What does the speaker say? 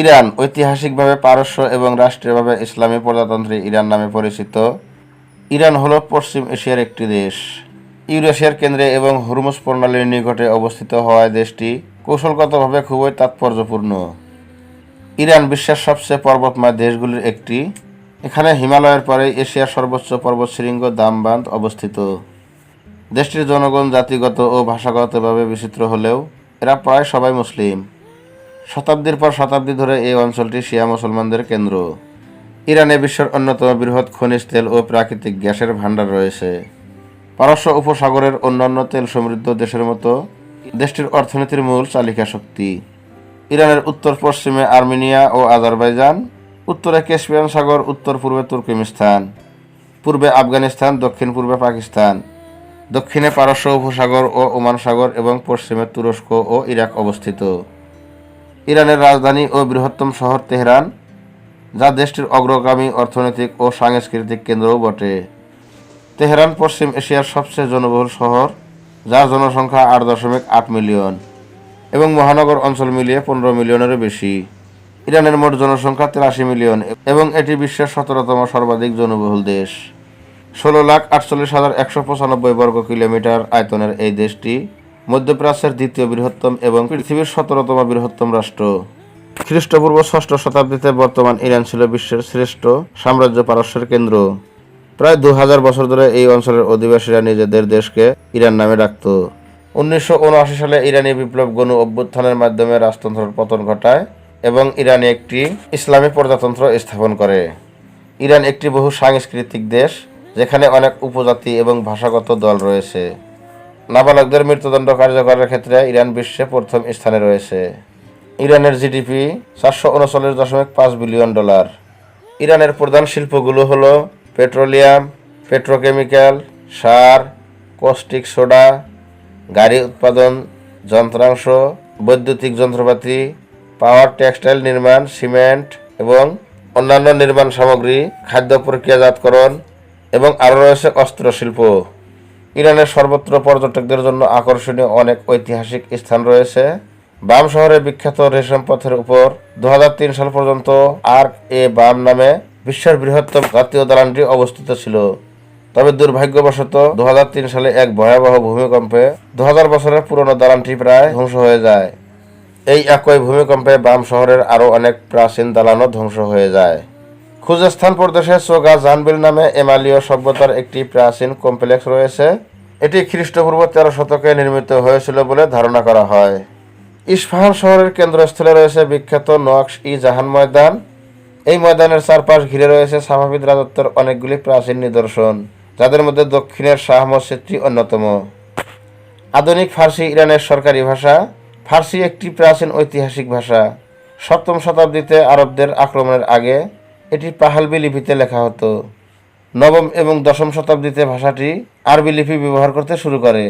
Iran ঐতিহাসিকভাবে পারস্য এবং রাষ্ট্রীয়ভাবে ইসলামী প্রজাতন্ত্রী ইরান নামে পরিচিত। ইরান হলো পশ্চিম এশিয়ার একটি দেশ। ইউরেশিয়ার কেন্দ্রে এবং হুরমুজ প্রণালীর নিকটে অবস্থিত হওয়ায় দেশটি কৌশলগতভাবে খুবই তাৎপর্যপূর্ণ। ইরান বিশ্বের সবচেয়ে পর্বতময় দেশগুলির একটি। এখানে হিমালয়ের পরে এশিয়ার সর্বোচ্চ পর্বতশৃঙ্গ দামবান্ধ অবস্থিত। দেশটির জনগণ জাতিগত ও ভাষাগতভাবে বিচিত্র হলেও এরা প্রায় সবাই মুসলিম। শতাব্দীর পর শতাব্দী ধরে এই অঞ্চলটি শিয়া মুসলমানদের কেন্দ্র। ইরানে বিশ্বের অন্যতম বৃহৎ খনিজ তেল ও প্রাকৃতিক গ্যাসের ভাণ্ডার রয়েছে। পারস্য উপসাগরের অন্যান্য তেল সমৃদ্ধ দেশের মতো দেশটির অর্থনীতির মূল চালিকা শক্তি। ইরানের উত্তর পশ্চিমে আর্মেনিয়া ও আজারবাইজান, উত্তরে ক্যাসপিয়ান সাগর, উত্তর পূর্বে তুর্কমেনিস্তান, পূর্বে আফগানিস্তান, দক্ষিণ পূর্বে পাকিস্তান, দক্ষিণে পারস্য উপসাগর ও ওমান সাগর এবং পশ্চিমে তুরস্ক ও ইরাক অবস্থিত। ইরানের রাজধানী ও বৃহত্তম শহর তেহরান, যা দেশটির অগ্রগামী অর্থনৈতিক ও সাংস্কৃতিক কেন্দ্রও বটে। তেহরান পশ্চিম এশিয়ার সবচেয়ে জনবহুল শহর, যার জনসংখ্যা আট দশমিক আট মিলিয়ন এবং মহানগর অঞ্চল মিলিয়ে পনেরো মিলিয়নেরও বেশি। ইরানের মোট জনসংখ্যা তিরাশি মিলিয়ন এবং এটি বিশ্বের সতেরোতম সর্বাধিক জনবহুল দেশ। ষোলো লাখ আটচল্লিশ হাজার একশো পঁচানব্বই বর্গ কিলোমিটার আয়তনের এই দেশটি মধ্যপ্রাচ্যের দ্বিতীয় বৃহত্তম এবং পৃথিবীর সতেরোতম বৃহত্তম রাষ্ট্র। খ্রিস্টপূর্ব ষষ্ঠ শতাব্দীতে বর্তমান ইরান ছিল বিশ্বের শ্রেষ্ঠ সাম্রাজ্য পারস্যের কেন্দ্র। প্রায় দু হাজার বছর ধরে এই অঞ্চলের অধিবাসীরা নিজেদের দেশকে ইরান নামে ডাকত। উনিশশো উনআশি সালে ইরানি বিপ্লব গণ অভ্যুত্থানের মাধ্যমে রাজতন্ত্রের পতন ঘটায় এবং ইরানে একটি ইসলামী প্রজাতন্ত্র স্থাপন করে। ইরান একটি বহু সাংস্কৃতিক দেশ, যেখানে অনেক উপজাতি এবং ভাষাগত দল রয়েছে। নাবালকদের মৃত্যুদণ্ড কার্যকরের ক্ষেত্রে ইরান বিশ্বে প্রথম স্থানে রয়েছে। ইরানের জিডিপি চারশো উনচল্লিশ দশমিক পাঁচ বিলিয়ন ডলার। ইরানের প্রধান শিল্পগুলো হলো পেট্রোলিয়াম, পেট্রোকেমিক্যাল, সার কস্টিক সোডা, গাড়ি উৎপাদন, যন্ত্রাংশ, বৈদ্যুতিক যন্ত্রপাতি, পাওয়ার টেক্সটাইল নির্মাণ, সিমেন্ট এবং অন্যান্য নির্মাণ সামগ্রী, খাদ্য প্রক্রিয়াজাতকরণ এবং আরও রয়েছে অস্ত্র শিল্প ইরানের সর্বত্র পর্যটকদের জন্য আকর্ষণীয় অনেক ঐতিহাসিক স্থান রয়েছে। বাম শহরে বিখ্যাত রেশম পথের উপর দু হাজার তিন সাল পর্যন্ত আর্ক এ বাম নামে বিশ্বের বৃহত্তম জাতীয় দালানটি অবস্থিত ছিল। তবে দুর্ভাগ্যবশত দু হাজার তিন সালে এক ভয়াবহ ভূমিকম্পে দু হাজার বছরের পুরনো দালানটি প্রায় ধ্বংস হয়ে যায়। এই একই ভূমিকম্পে বাম শহরের আরও অনেক প্রাচীন দালানও ধ্বংস হয়ে যায়। খুজস্তান প্রদেশে সোগা জানবিল নামে এমালীয় সভ্যতার একটি প্রাচীন কমপ্লেক্স রয়েছে। এটি খ্রিস্টপূর্ব তেরো শতকে নির্মিত হয়েছিল বলে ধারণা করা হয়। ইস্পাহান শহরের কেন্দ্রস্থলে রয়েছে বিখ্যাত নকশ ই জাহান ময়দান। এই ময়দানের চারপাশ ঘিরে রয়েছে সাফাবিদ রাজত্বের অনেকগুলি প্রাচীন নিদর্শন, যাদের মধ্যে দক্ষিণের শাহ মসজিদটি অন্যতম। আধুনিক ফার্সি ইরানের সরকারি ভাষা, ফার্সি একটি প্রাচীন ঐতিহাসিক ভাষা। সপ্তম শতাব্দীতে আরবদের আক্রমণের আগে এটি পাহালবি লিপিতে লেখা হতো। নবম এবং দশম শতাব্দীতে ভাষাটি আরবি লিপি ব্যবহার করতে শুরু করে।